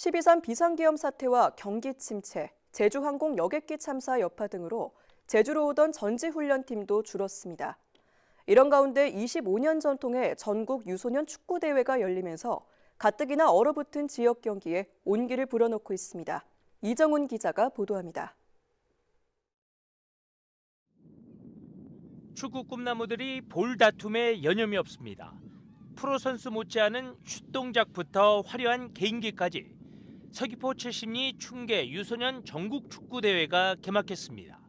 12.3 비상계엄 사태와 경기 침체, 제주항공 여객기 참사 여파 등으로 제주로 오던 전지훈련팀도 줄었습니다. 이런 가운데 25년 전통의 전국 유소년 축구대회가 열리면서 가뜩이나 얼어붙은 지역 경기에 온기를 불어넣고 있습니다. 이정훈 기자가 보도합니다. 축구 꿈나무들이 볼 다툼에 여념이 없습니다. 프로 선수 못지않은 슛 동작부터 화려한 개인기까지 서귀포 70리 충계 유소년 전국 축구 대회가 개막했습니다.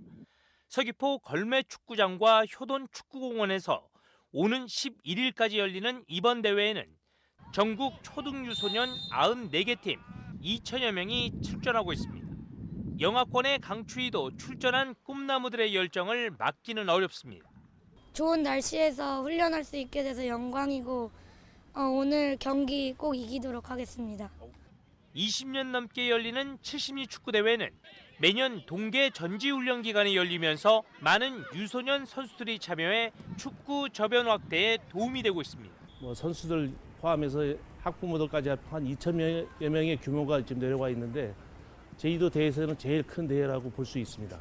서귀포 걸매 축구장과 효돈 축구공원에서 오는 11일까지 열리는 이번 대회에는 전국 초등 유소년 94개 팀 2천여 명이 출전하고 있습니다. 영하권의 강추위도 출전한 꿈나무들의 열정을 막기는 어렵습니다. 좋은 날씨에서 훈련할 수 있게 돼서 영광이고 어, 오늘 경기 꼭 이기도록 하겠습니다. 20년 넘게 열리는 70리 축구 대회는 매년 동계 전지훈련 기간에 열리면서 많은 유소년 선수들이 참여해 축구 저변 확대에 도움이 되고 있습니다. 뭐 선수들 포함해서 학부모들까지 한 2천여 명의 규모가 지금 내려와 있는데 제주도 대회에서는 제일 큰 대회라고 볼 수 있습니다.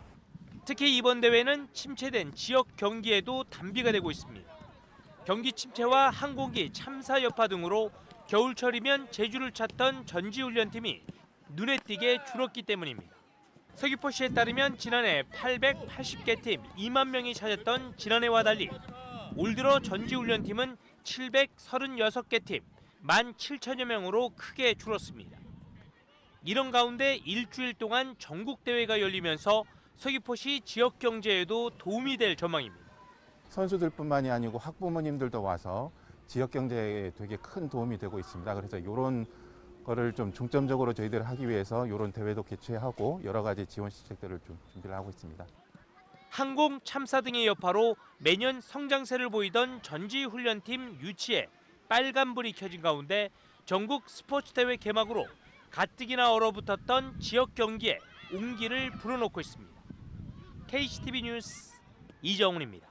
특히 이번 대회는 침체된 지역 경기에도 단비가 되고 있습니다. 경기 침체와 항공기 참사 여파 등으로 겨울철이면 제주를 찾던 전지훈련팀이 눈에 띄게 줄었기 때문입니다. 서귀포시에 따르면 지난해 880개 팀 2만 명이 찾았던 지난해와 달리 올 들어 전지훈련팀은 736개 팀 17,000여 명으로 크게 줄었습니다. 이런 가운데 일주일 동안 전국 대회가 열리면서 서귀포시 지역 경제에도 도움이 될 전망입니다. 선수들뿐만이 아니고 학부모님들도 와서 지역 경제에 되게 큰 도움이 되고 있습니다. 그래서 이런 거를 좀 중점적으로 저희들 하기 위해서 이런 대회도 개최하고 여러 가지 지원 시책들을 좀 준비를 하고 있습니다. 항공 참사 등의 여파로 매년 성장세를 보이던 전지 훈련팀 유치에 빨간불이 켜진 가운데 전국 스포츠 대회 개막으로 가뜩이나 얼어붙었던 지역 경기에 온기를 불어넣고 있습니다. KCTV 뉴스 이정훈입니다.